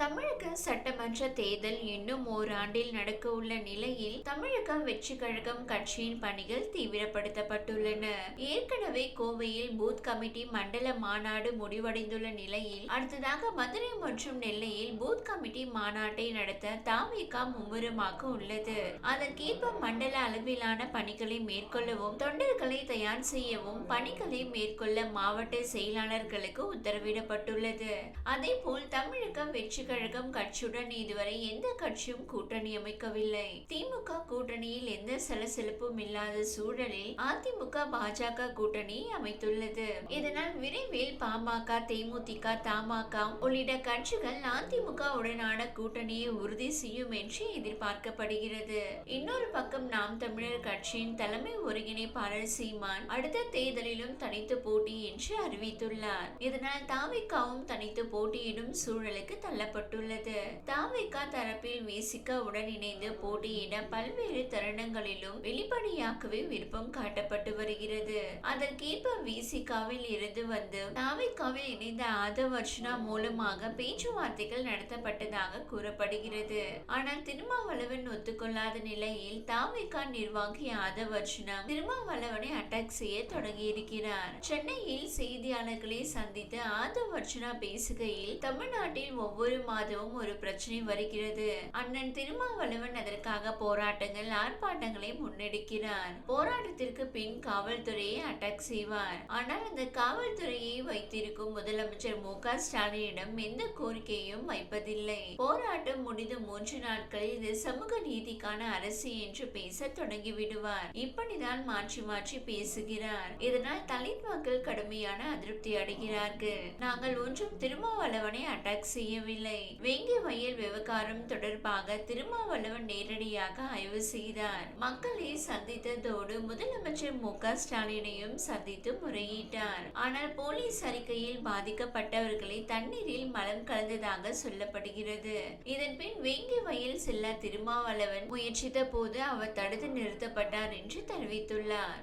தமிழக சட்டமன்ற தேர்தல் இன்னும் ஓராண்டில் நடக்க உள்ள நிலையில் தமிழக வெற்றி கழகம் கட்சியின் பணிகள் தீவிரப்படுத்தப்பட்டுள்ளன. ஏற்கனவே கோவையில் பூத் கமிட்டி மண்டல மாநாடு முடிவடைந்துள்ள நிலையில் அடுத்ததாக மதுரை மற்றும் நெல்லையில் பூத் கமிட்டி மாநாட்டை நடத்த தாவேகா மும்முரமாக உள்ளது. அதற்கேற்ப மண்டல அளவிலான பணிகளை மேற்கொள்ளவும் தொண்டர்களை தயார் செய்யவும் பணிகளை மேற்கொள்ள மாவட்ட செயலாளர்களுக்கு உத்தரவிடப்பட்டுள்ளது. அதே போல் தமிழக வெற்றி கழகம் கட்சியுடன் இதுவரை எந்த கட்சியும் கூட்டணி அமைக்கவில்லை. திமுக கூட்டணியில் எந்த சலசலப்பும் இல்லாத சூழலில் அதிமுக பாஜக கூட்டணி அமைத்துள்ளது. இதனால் விரைவில் பாமக தேமுதிக தமாக உள்ளிட்ட கட்சிகள் அதிமுக உடனான கூட்டணியை உறுதி செய்யும் என்று எதிர்பார்க்கப்படுகிறது. இன்னொரு பக்கம் நாம் தமிழர் கட்சியின் தலைமை ஒருங்கிணைப்பாளர் சீமான் அடுத்த தேர்தலிலும் தனித்து போட்டி என்று அறிவித்துள்ளார். இதனால் தாமிக்காவும் தனித்து போட்டியிடும் சூழலுக்கு தள்ளப்பட்டுள்ளது தாவிகா தரப்பில் விசிக உடன் இணைந்து போட்டியிட பல்வேறு தருணங்களிலும் வெளிப்படையாகவே விருப்பம் காட்டப்பட்டு வருகிறது. அதற்கேற்ப விசிகாவில் இருந்து வந்து தாவிகாவில் இணைந்த ஆதவர்ஷனா மூலமாக பேச்சுவார்த்தைகள் நடத்தப்பட்டதாக கூறப்படுகிறது. ஆனால் திருமாவளவன் ஒத்துக்கொள்ளாத நிலையில் தாவிகா நிர்வாகி ஆதவர்ஷனா திருமாவளவனை அட்டாக் செய்ய தொடங்கியிருக்கிறார். சென்னையில் செய்தியாளர்களை சந்தித்து ஆதவர்ஷனா பேசுகையில் தமிழ்நாட்டில் ஒவ்வொரு மாதமும் ஒரு பிரச்சனை வருகிறது. அண்ணன் திருமாவளவன் அதற்காக போராட்டங்கள் ஆர்ப்பாட்டங்களை முன்னெடுக்கிறார். போராட்டத்திற்கு பின் காவல்துறையை அட்டாக் செய்வார். ஆனால் அந்த காவல்துறையை வைத்திருக்கும் முதலமைச்சர் மு க ஸ்டாலினிடம் எந்த கோரிக்கையும் வைப்பதில்லை. போராட்டம் முடிந்து மூன்று நாட்களில் இது சமூக நீதிக்கான அரசு என்று பேச தொடங்கிவிடுவார். இப்படிதான் மாற்றி மாற்றி பேசுகிறார். இதனால் தலித் மக்கள் கடுமையான அதிருப்தி அடைகிறார்கள். நாங்கள் ஒன்றும் திருமாவளவனை அட்டாக் செய்யவில்லை. வேங்கி வயல் விவகாரம் தொடர்பாக திருமாவளவன் நேரடியாக ஆய்வு செய்தார். மக்களை சந்தித்ததோடு முதலமைச்சர் மு க ஸ்டாலினையும் சந்தித்து முறையிட்டார். ஆனால் போலீஸ் அறிக்கையில் பாதிக்கப்பட்டவர்களை தண்ணீரில் மலம் கலந்ததாக சொல்லப்படுகிறது. இதன் பின் வேங்கி வயல் செல்ல திருமாவளவன் முயற்சித்த போது அவர் தடுத்து நிறுத்தப்பட்டார் என்று தெரிவித்துள்ளார்.